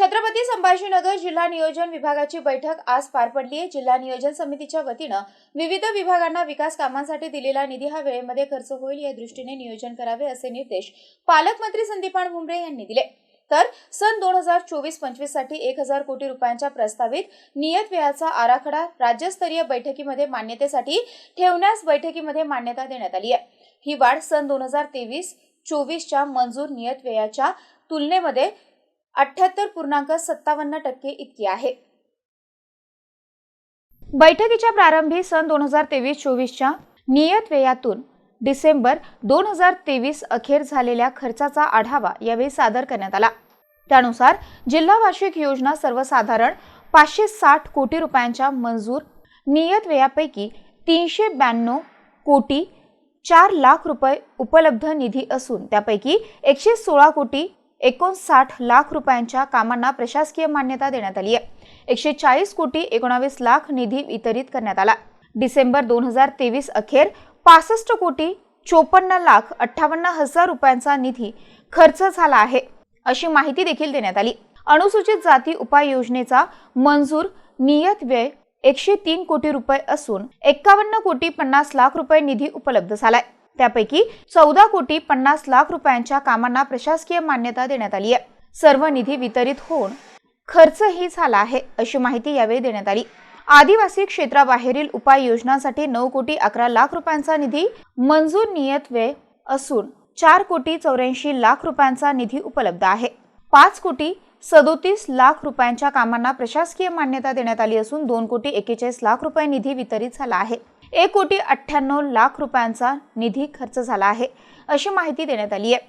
छत्रपती संभाजीनगर जिल्हा नियोजन विभागाची बैठक आज पार पडली आहे. जिल्हा नियोजन समितीच्या वतीनं विविध विभागांना विकास कामांसाठी दिलेला निधी हा वेळेमध्ये खर्च होईल या दृष्टीने नियोजन करावे असे निर्देश पालकमंत्री संदीपान भुमरे यांनी दिले. तर सन दोन हजार चोवीस पंचवीससाठी एक हजार कोटी रुपयांच्या प्रस्तावित नियत व्ययाचा आराखडा राज्यस्तरीय बैठकीमध्ये मान्यतेसाठी ठेवण्यास बैठकीमध्ये मान्यता देण्यात आली आहे. ही वाढ सन दोन हजार तेवीस चोवीसच्या मंजूर नियत व्ययाच्या तुलनेमध्ये अठ्याहत्तर पूर्णांक सत्तावन्न टक्के इतकी आहे. बैठकीच्या प्रारंभी सन दोन हजार तेवीस चोवीसच्या नियत व्ययातून डिसेंबर दोन हजार तेवीस अखेर झालेल्या खर्चाचा आढावा यावेळी सादर करण्यात आला. त्यानुसार जिल्हा वार्षिक योजना सर्वसाधारण पाचशे साठ कोटी रुपयांच्या मंजूर नियत व्ययापैकी तीनशे ब्याण्णव कोटी चार लाख रुपये उपलब्ध निधी असून त्यापैकी एकशे सोळा कोटी एकोणसाठ लाख रुपयांच्या कामांना प्रशासकीय मान्यता देण्यात आली आहे. एकशे चाळीस कोटी एकोणावीस लाख निधी वितरित करण्यात आला. डिसेंबर दोन हजार तेवीस अखेर पासष्ट कोटी चोपन्न लाख अठ्ठावन्न हजार रुपयांचा निधी खर्च झाला आहे अशी माहिती देखील देण्यात आली. अनुसूचित जाती उपाययोजनेचा मंजूर नियत व्यय एकशे तीन कोटी रुपये असून एक्कावन्न कोटी पन्नास लाख रुपये निधी उपलब्ध झालाय. त्यापैकी चौदा कोटी पन्नास लाख रुपयांच्या कामांना प्रशासकीय मान्यता देण्यात आली आहे. सर्व निधी वितरित होऊन खर्चही झाला आहे अशी माहिती यावेळी देण्यात आली. आदिवासी क्षेत्राबाहेरील उपाययोजनांसाठी नऊ कोटी अकरा लाख रुपयांचा निधी मंजूर नियत व्यय असून चार कोटी चौऱ्याऐंशी लाख रुपयांचा निधी उपलब्ध आहे. पाच कोटी सदोतीस लाख रुपयांच्या कामांना प्रशासकीय मान्यता देण्यात आली असून दोन कोटी एकेचाळीस लाख रुपये निधी वितरित झाला आहे. एक कोटी अठ्ठ्याण्णव लाख रुपयांचा निधी खर्च झाला आहे अशी माहिती देण्यात आली आहे.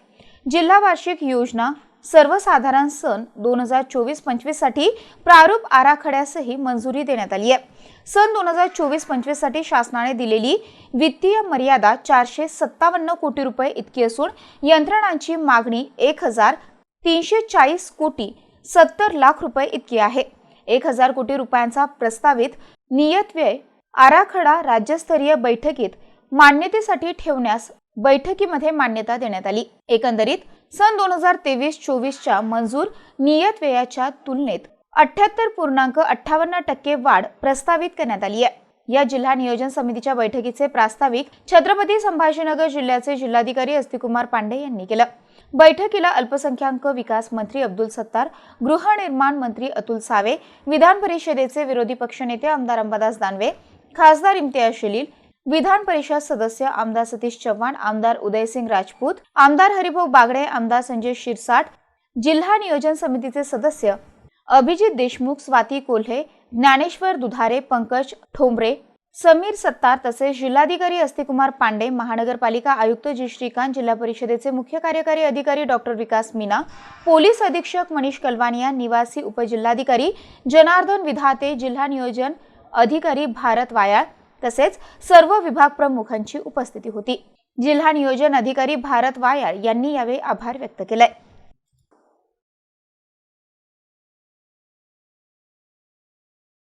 जिल्हा वार्षिक योजना सर्वसाधारण सण दोन हजार चोवीस पंचवीससाठी प्रारूप आराखड्यासही मंजुरी देण्यात आली आहे. सन दोन हजार चोवीस पंचवीससाठी शासनाने दिलेली वित्तीय मर्यादा चारशे सत्तावन्न कोटी रुपये इतकी असून यंत्रणांची मागणी एक हजार तीनशे चाळीस कोटी सत्तर लाख रुपये इतकी आहे. एक हजार कोटी रुपयांचा प्रस्तावित नियत व्यय आराखडा राज्यस्तरीय बैठकीत मान्यतेसाठी ठेवण्यास बैठकीमध्ये मान्यता देण्यात आली. एकंदरीत सन दोन हजार तेवीस चोवीसच्या मंजूर नियत व्ययाच्या तुलनेत अठ्याहत्तर पूर्णांक अठ्ठावन्न टक्के वाढ प्रस्तावित करण्यात आली आहे. या जिल्हा नियोजन समितीच्या बैठकीचे प्रास्ताविक छत्रपती संभाजीनगर जिल्ह्याचे जिल्हाधिकारी अस्तिकुमार पांडे यांनी केलं. बैठकीला अल्पसंख्याक विकास मंत्री अब्दुल सत्तार गृहनिर्माण मंत्री अतुल सावे विधान परिषदेचे विरोधी पक्षनेते आमदार अंबादास दानवे खासदार इम्तियाज जलील विधान परिषद सदस्य आमदार सतीश चव्हाण आमदार उदयसिंग राजपूत आमदार हरिभाऊ बागडे आमदार संजय शिरसाट जिल्हा नियोजन समितीचे सदस्य अभिजित देशमुख स्वाती कोल्हे ज्ञानेश्वर दुधारे पंकज ठोंबरे समीर सत्तार तसेच जिल्हाधिकारी अस्तिकुमार पांडे महानगरपालिका आयुक्त जी श्रीकांत जिल्हा परिषदेचे मुख्य कार्यकारी अधिकारी डॉक्टर विकास मीना पोलीस अधीक्षक मनीष कलवानिया निवासी उपजिल्हाधिकारी जनार्दन विधाते जिल्हा नियोजन अधिकारी भारत वायाळ तसेच सर्व विभाग प्रमुखांची उपस्थिती होती. जिल्हा नियोजन अधिकारी भारत वायाळ यांनी यावेळी आभार व्यक्त केलाय.